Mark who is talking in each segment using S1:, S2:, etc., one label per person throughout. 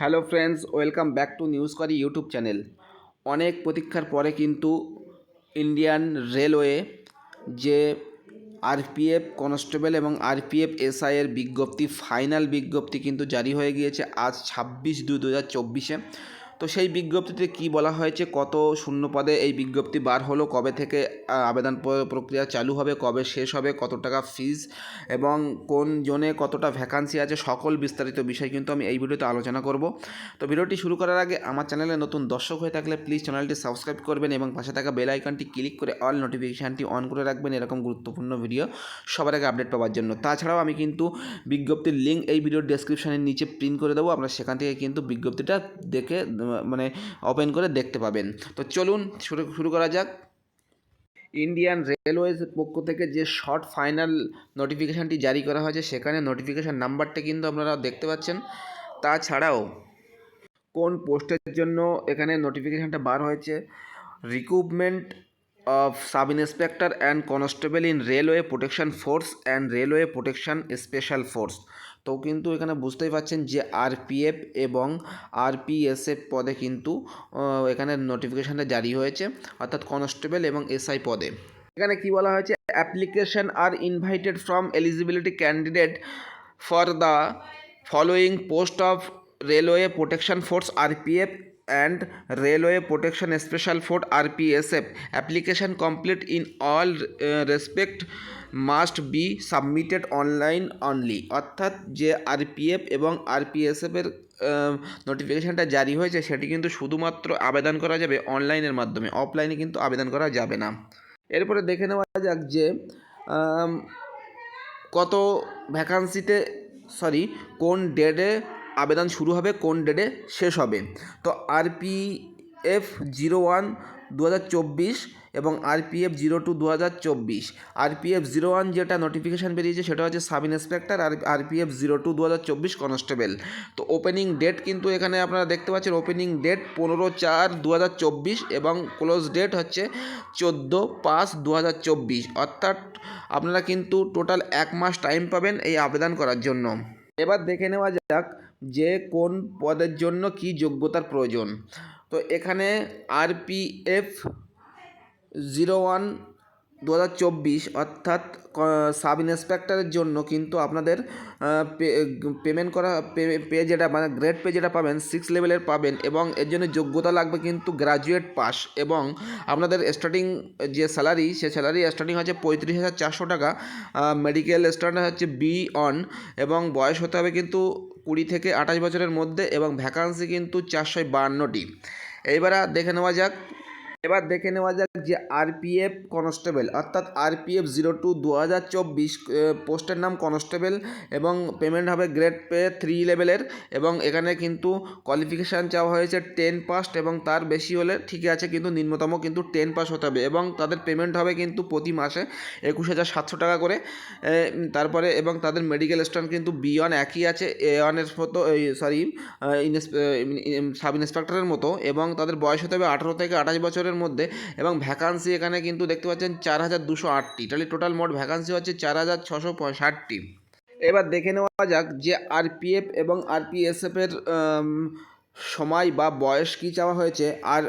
S1: Hello friends, welcome back to news করি YouTube channel. অনেক প্রতীক্ষার পরে কিন্তু ইন্ডিয়ান রেলওয়ে যে আরপিএফ কনস্টেবল এবং আরপিএফ এসআই এর বিজ্ঞপ্তি, ফাইনাল বিজ্ঞপ্তি কিন্তু জারি হয়ে গিয়েছে আজ ছাব্বিশ দুই দু হাজার চব্বিশে। তো সেই বিজ্ঞপ্তিতে কি বলা হয়েছে? কত শূন্য পদে এই বিজ্ঞপ্তি বার হলো? কবে থেকে আবেদন প্রক্রিয়া চালু হবে? কবে শেষ হবে? কত টাকা ফিজ এবং কোন জোনে কতটা ভ্যাকান্সি আছে? সকল বিস্তারিত বিষয় কিন্তু আমি এই ভিডিওতে আলোচনা করব। তো ভিডিওটি শুরু করার আগে আমার চ্যানেলে নতুন দর্শক হয়ে থাকলে প্লিজ চ্যানেলটি সাবস্ক্রাইব করবেন এবং পাশে থাকা বেল আইকনটি ক্লিক করে অল নোটিফিকেশানটি অন করে রাখবেন। এরকম গুরুত্বপূর্ণ ভিডিও সবার আগে আপডেট পাওয়ার জন্য। তাছাড়াও আমি কিন্তু বিজ্ঞপ্তির লিঙ্ক এই ভিডিওর ডেসক্রিপশনের নিচে প্রিন্ট করে দেবো। আপনারা সেখান থেকে কিন্তু বিজ্ঞপ্তিটা দেখে মানে ওপেন করে দেখতে পাবেন। তো চলুন শুরু শুরু করা যাক। ইন্ডিয়ান রেলওয়েজ পক্ষ থেকে যে শর্ট ফাইনাল নোটিফিকেশানটি জারি করা হয়েছে, সেখানে নোটিফিকেশান নাম্বারটা কিন্তু আপনারা দেখতে পাচ্ছেন। তাছাড়াও কোন পোস্টের জন্য এখানে নোটিফিকেশানটা বার হয়েছে? Recruitment of sub inspector and constable in railway protection force and railway protection special force তো কিন্তু এখানে বুঝতেই পারছেন যে আরপিএফ এবং আরপিএসএফ পদে কিন্তু এখানে নোটিফিকেশানটা জারি হয়েছে, অর্থাৎ কনস্টেবল এবং এসআই পদে। এখানে কি বলা হয়েছে? Application are invited from eligibility candidate for the following post of railway protection force RPF and railway protection special force RPSF. Application complete in all respect must be submitted online only. অর্থাৎ যে RPF এবং আরপিএসএফের নোটিফিকেশানটা জারি হয়েছে, সেটি কিন্তু শুধুমাত্র আবেদন করা যাবে অনলাইনের মাধ্যমে। অফলাইনে কিন্তু আবেদন করা যাবে না। এরপরে দেখে নেওয়া যাক যে কত ভ্যাকান্সিতে সরি কোন ডেটে আবেদন শুরু হবে কোন ডেটে শেষ হবে। তো আরপিএফ জিরো ওয়ান দু হাজার চব্বিশ এবং আরপিএফ জিরো টু দু হাজার চব্বিশ। আরপিএফ জিরো ওয়ান যেটা নোটিফিকেশান বেরিয়েছে সেটা হচ্ছে সাব ইন্সপেক্টর আর আরপিএফ জিরো টু দু হাজার চব্বিশ কনস্টেবল তো ওপেনিং ডেট কিন্তু এখানে আপনারা দেখতে পাচ্ছেন ওপেনিং ডেট পনেরো চার দু হাজার চব্বিশ এবং ক্লোজ ডেট হচ্ছে চোদ্দ পাঁচ দু হাজার চব্বিশ। অর্থাৎ আপনারা কিন্তু টোটাল এক মাস টাইম পাবেন এই আবেদন করার জন্য। এবার দেখে নেওয়া যাক যে কোন পদের জন্য কি যোগ্যতার প্রয়োজন। তো এখানে আরপিএফ জিরো ওয়ান দু হাজার চব্বিশ অর্থাৎ সাব ইন্সপেক্টরের জন্য কিন্তু আপনাদের পেমেন্ট করা, পে- পে যেটা মানে গ্রেড পে যেটা পাবেন, সিক্স লেভেলের পাবেন এবং এর জন্য যোগ্যতা লাগবে কিন্তু গ্রাজুয়েট পাস এবং আপনাদের স্টার্টিং যে স্যালারি সে স্যালারি স্টার্টিং হচ্ছে পঁয়ত্রিশ হাজার চারশো টাকা মেডিকেল স্ট্যান্ডার্ড হচ্ছে বি অন এবং বয়স হতে হবে কিন্তু কুড়ি থেকে আঠাশ বছরের মধ্যে এবং ভ্যাকান্সি কিন্তু চারশো বাহান্নটি এইবার দেখে নেওয়া যাক এবার দেখে নেওয়া যাক যে আরপিএফ কনস্টেবল, অর্থাৎ আরপিএফ জিরো টু দু হাজার চব্বিশ পোস্টের নাম কনস্টেবল এবং পেমেন্ট হবে গ্রেড পে থ্রি লেভেলের এবং এখানে কিন্তু কোয়ালিফিকেশান চাওয়া হয়েছে টেন পাস্ট এবং তার বেশি হলে ঠিকই আছে কিন্তু নিম্নতম কিন্তু টেন পাস হতে হবে এবং তাদের পেমেন্ট হবে কিন্তু প্রতি মাসে একুশ হাজার সাতশো টাকা করে তারপরে এবং তাদের মেডিকেল স্ট্যান্ড কিন্তু বি ওয়ান একই আছে এ ওয়ানের মতো সরি সাব ইন্সপেক্টরের মতো এবং তাদের বয়স হতে হবে আঠারো থেকে আঠাশ বছরের মধ্যে এবং ভ্যাকান্সি এখানে কিন্তু দেখতে পাচ্ছেন চার হাজার দুশো আটটি। তাহলে টোটাল মোট ভ্যাকান্সি হচ্ছে চার হাজার ছশো ষাটটি এবার দেখে নেওয়া যাক যে আরপিএফ এবং আরপিএসএফের সময় বা বয়স কী চাওয়া হয়েছে? আর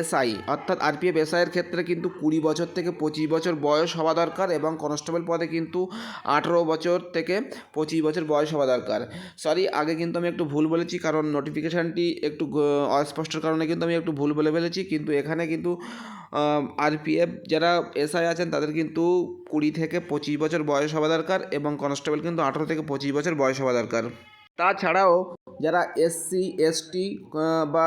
S1: এসআই, অর্থাৎ আরপিএফ এসআইয়ের ক্ষেত্রে কিন্তু কুড়ি বছর থেকে পঁচিশ বছর বয়স হওয়া দরকার এবং কনস্টেবল পদে কিন্তু আঠেরো বছর থেকে পঁচিশ বছর বয়স হওয়া দরকার। সরি, আগে কিন্তু আমি একটু ভুল বলেছি কারণ নোটিফিকেশানটি একটু অস্পষ্টর কারণে কিন্তু আমি একটু ভুল বলে ফেলেছি। কিন্তু এখানে কিন্তু আরপিএফ যারা এসআই আছেন তাদের কিন্তু কুড়ি থেকে পঁচিশ বছর বয়স হওয়া দরকার এবং কনস্টেবল কিন্তু আঠেরো থেকে পঁচিশ বছর বয়স হওয়া দরকার। তাছাড়াও যারা এসসি এসটি বা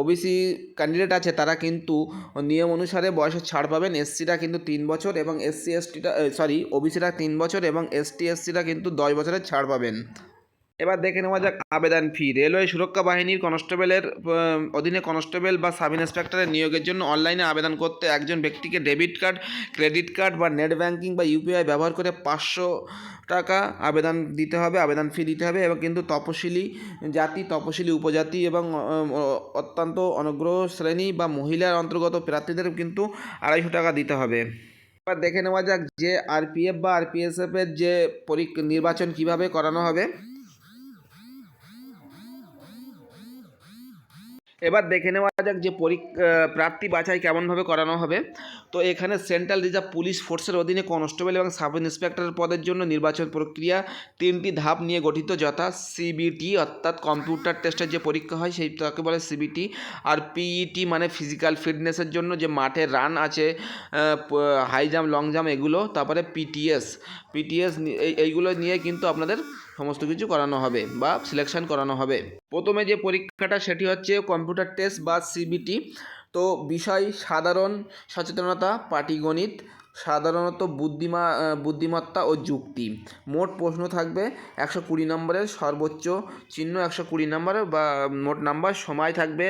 S1: ওবিসি ক্যান্ডিডেট আছে, তারা কিন্তু নিয়ম অনুসারে বয়সের ছাড় পাবেন। এসসিরা কিন্তু তিন বছর এবং এসসি এসটিটা সরি ওবিসিরা তিন বছর এবং এসটি এসসিরা কিন্তু দশ বছরের ছাড় পাবেন। এবার দেখে নেওয়া যাক আবেদন ফি রেলওয়ে সুরক্ষা বাহিনীর কনস্টেবলের অধীনে কনস্টেবল বা সাব ইন্সপেক্টরের নিয়োগের জন্য অনলাইনে আবেদন করতে একজন ব্যক্তিকে ডেবিট কার্ড, ক্রেডিট কার্ড বা নেট ব্যাংকিং বা ইউপিআই ব্যবহার করে পাঁচশো টাকা আবেদন দিতে হবে, আবেদন ফি দিতে হবে এবং কিন্তু তপশিলি জাতি, তপশিলি উপজাতি এবং অত্যন্ত অনুগ্রহ শ্রেণি বা মহিলার অন্তর্গত প্রার্থীদের কিন্তু আড়াইশো টাকা দিতে হবে। এবার দেখে নেওয়া যাক যে আরপিএফ বা আরপিএসএফ এর যে পরীক্ষা নির্বাচন কীভাবে করানো হবে। এবার দেখে নেওয়া যাক যে পরীক্ষা প্রার্থী বাছাই কেমনভাবে করানো হবে। তো এখানে সেন্ট্রাল রিজার্ভ পুলিশ ফোর্সের অধীনে কনস্টেবল এবং সাব ইন্সপেক্টর পদের জন্য নির্বাচন প্রক্রিয়া তিনটি ধাপ নিয়ে গঠিত যথা সিবিটি অর্থাৎ কম্পিউটার টেস্টের যে পরীক্ষা হয় সেই তাকে বলে সিবিটি। আর পিইটি মানে ফিজিক্যাল ফিটনেসের জন্য যে মাঠে রান আছে হাই জাম্প, লং জাম্প, এগুলো। তারপরে পিটিএস। পিটিএস এই, এইগুলো নিয়ে কিন্তু আপনাদের সমস্ত কিছু করানো হবে বা সিলেকশন করানো হবে। প্রথমে যে পরীক্ষাটা সেটি হচ্ছে কম্পিউটার টেস্ট বা সিবিটি তো বিষয় সাধারণ, সচেতনতা, পাটিগণিত, সাধারণত বুদ্ধিমা বুদ্ধিমত্তা ও যুক্তি। মোট প্রশ্ন থাকবে একশো কুড়ি নম্বরের সর্বোচ্চ চিহ্ন একশো কুড়ি নম্বরের বা মোট নাম্বার। সময় থাকবে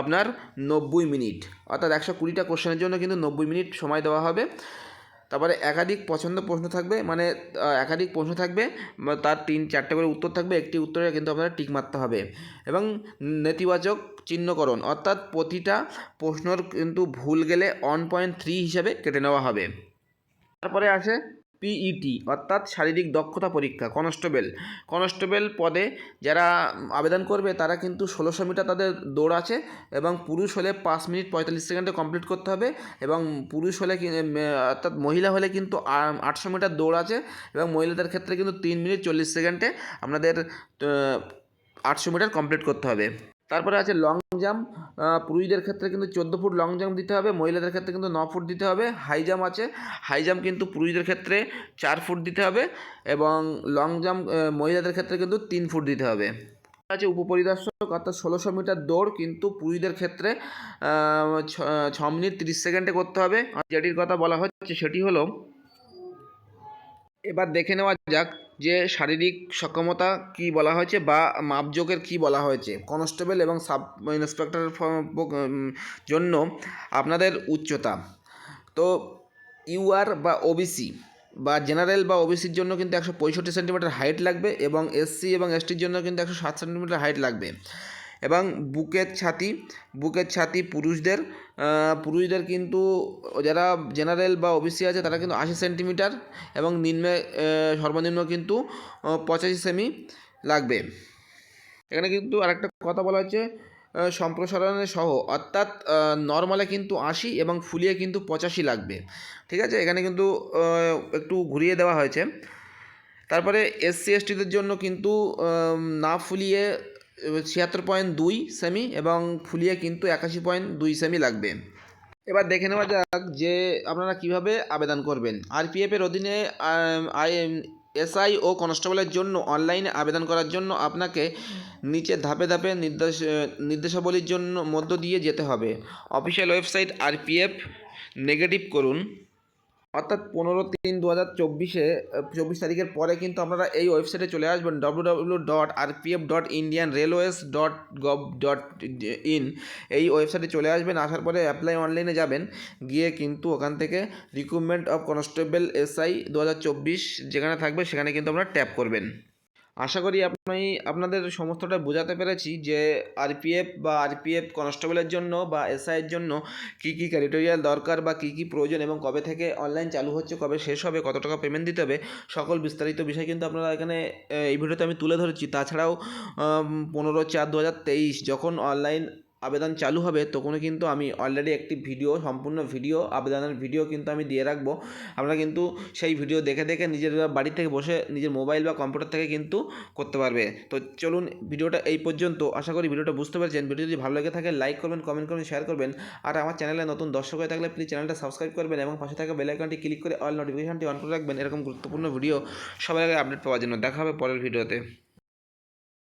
S1: আপনার নব্বই মিনিট। অর্থাৎ একশো কুড়িটা কোশ্চেনের জন্য কিন্তু নব্বই মিনিট সময় দেওয়া হবে। তারপরে একাধিক পছন্দ প্রশ্ন থাকবে মানে একাধিক প্রশ্ন থাকবে তার তিন, চারটে করে উত্তর থাকবে, একটি উত্তরে কিন্তু আপনারা টিক মারতে হবে। এবং নেতিবাচক চিহ্নকরণ, অর্থাৎ প্রতিটা প্রশ্নর কিন্তু ভুল গেলে ওয়ান পয়েন্ট থ্রি হিসাবে কেটে নেওয়া হবে। তারপরে আসে পিইটি অর্থাৎ শারীরিক দক্ষতা পরীক্ষা কনস্টেবল কনস্টেবল পদে যারা আবেদন করবে, তারা কিন্তু ষোলোশো মিটার তাদের দৌড় আছে এবং পুরুষ হলে পাঁচ মিনিট পঁয়তাল্লিশ সেকেন্ডে কমপ্লিট করতে হবে এবং পুরুষ হলে অর্থাৎ মহিলা হলে কিন্তু আটশো মিটার দৌড় আছে এবং মহিলাদের ক্ষেত্রে কিন্তু তিন মিনিট চল্লিশ সেকেন্ডে আপনাদের আটশো মিটার কমপ্লিট করতে হবে। তারপরে আছে লং জাম্প পুরুষদের ক্ষেত্রে কিন্তু চোদ্দ ফুট লং জাম্প দিতে হবে, মহিলাদের ক্ষেত্রে কিন্তু ন ফুট দিতে হবে হাই জাম্প আছে। হাই জাম্প কিন্তু পুরুষদের ক্ষেত্রে চার ফুট দিতে হবে এবং লং জাম্প মহিলাদের ক্ষেত্রে কিন্তু তিন ফুট দিতে হবে। আছে উপপরিদর্শক, অর্থাৎ ষোলোশো মিটার দৌড় কিন্তু পুরুষদের ক্ষেত্রে ছ- মিনিট তিরিশ সেকেন্ডে করতে হবে। যেটির কথা বলা হচ্ছে সেটি হলো, এবার দেখে নেওয়া যাক যে শারীরিক সক্ষমতা কি বলা হয়েছে বা মাপজোকের কি বলা হয়েছে? কনস্টেবল এবং সাব ইন্সপেক্টর জন্য আপনাদের উচ্চতা। তো ইউআর বা ওবিসি বা জেনারেল বা ওবিসির জন্য কিন্তু একশো পঁয়ষট্টি সেন্টিমিটার হাইট লাগবে এবং এসসি এবং এসটির জন্য কিন্তু একশো সাত সেন্টিমিটার হাইট লাগবে। এবং বুকের ছাতি বুকের ছাতি পুরুষদের পুরুষদের কিন্তু যারা জেনারেল বা ওবিসি আছে তারা কিন্তু আশি সেন্টিমিটার এবং নিম্নে সর্বনিম্ন কিন্তু পঁচাশি সেমি লাগবে। এখানে কিন্তু আরেকটা কথা বলা হচ্ছে সম্প্রসারণের সহ, অর্থাৎ নর্মালে কিন্তু আশি এবং ফুলিয়ে কিন্তু পঁচাশি লাগবে। ঠিক আছে? এখানে কিন্তু একটু ঘুরিয়ে দেওয়া হয়েছে। তারপরে এসসি এসটিদের জন্য কিন্তু না ফুলিয়ে ছিয়াত্তর পয়েন্ট দুই সেমি এবং ফুলিয়ে কিন্তু একাশি পয়েন্ট দুই সেমি লাগবে। এবার দেখে নেওয়া যাক যে আপনারা কীভাবে আবেদন করবেন। আরপিএফের অধীনে আই এসআই ও কনস্টেবলের জন্য অনলাইনে আবেদন করার জন্য আপনাকে নিচে ধাপে ধাপে নির্দেশ, নির্দেশাবলীর জন্য মধ্য দিয়ে যেতে হবে। অফিসিয়াল ওয়েবসাইট আরপিএফ, নেগেটিভ করুন। অর্থাৎ পনেরো তিন দু হাজার চব্বিশে চব্বিশ তারিখের পরে কিন্তু আপনারা এই ওয়েবসাইটে চলে আসবেন W W dot RPF dot Indian railways dot gov dot in এই ওয়েবসাইটে চলে আসবেন, আসার পরে অ্যাপ্লাই অনলাইনে যাবেন। গিয়ে কিন্তু ওখান থেকে রিক্রুটমেন্ট অফ কনস্টেবল এসআই দু হাজার চব্বিশ যেখানে থাকবে সেখানে কিন্তু আপনারা ট্যাপ করবেন। আশা করি আপনি, আপনাদের সমস্তটা বোঝাতে পেরেছি যে আরপিএফ বা আরপিএফ কনস্টেবলের জন্য বা এসআইয়ের জন্য কী কী ক্যারিটোরিয়াল দরকার বা কী কী প্রয়োজন এবং কবে থেকে অনলাইন চালু হচ্ছে, কবে শেষ হবে, কত টাকা পেমেন্ট দিতে হবে, সকল বিস্তারিত বিষয় কিন্তু আপনারা এখানে এই ভিডিওতে আমি তুলে ধরেছি। তাছাড়াও পনেরো চার দু হাজার তেইশ, যখন অনলাইন আবেদন চালু হবে তখনও কিন্তু আমি অলরেডি একটি ভিডিও সম্পূর্ণ ভিডিও আবেদনের ভিডিও কিন্তু আমি দিয়ে রাখব। আপনারা কিন্তু সেই ভিডিও দেখে দেখে নিজের বাড়ি থেকে বসে নিজের মোবাইল বা কম্পিউটার থেকে কিন্তু করতে পারবে। তো চলুন ভিডিওটা এই পর্যন্ত। আশা করি ভিডিওটা বুঝতে পারছেন। ভিডিও যদি ভালো লেগে থাকে লাইক করবেন কমেন্ট করবেন শেয়ার করবেন। আর আমার চ্যানেলে নতুন দর্শক হয়ে থাকলে প্লিজ চ্যানেলটা সাবস্ক্রাইব করবেন এবং পাশে থাকা বেল আইকনটি ক্লিক করে অল নোটিফিকেশনটি অন করে রাখবেন। এরকম গুরুত্বপূর্ণ ভিডিও সবার আগে আপডেট পাওয়ার জন্য। দেখা হবে পরের ভিডিওতে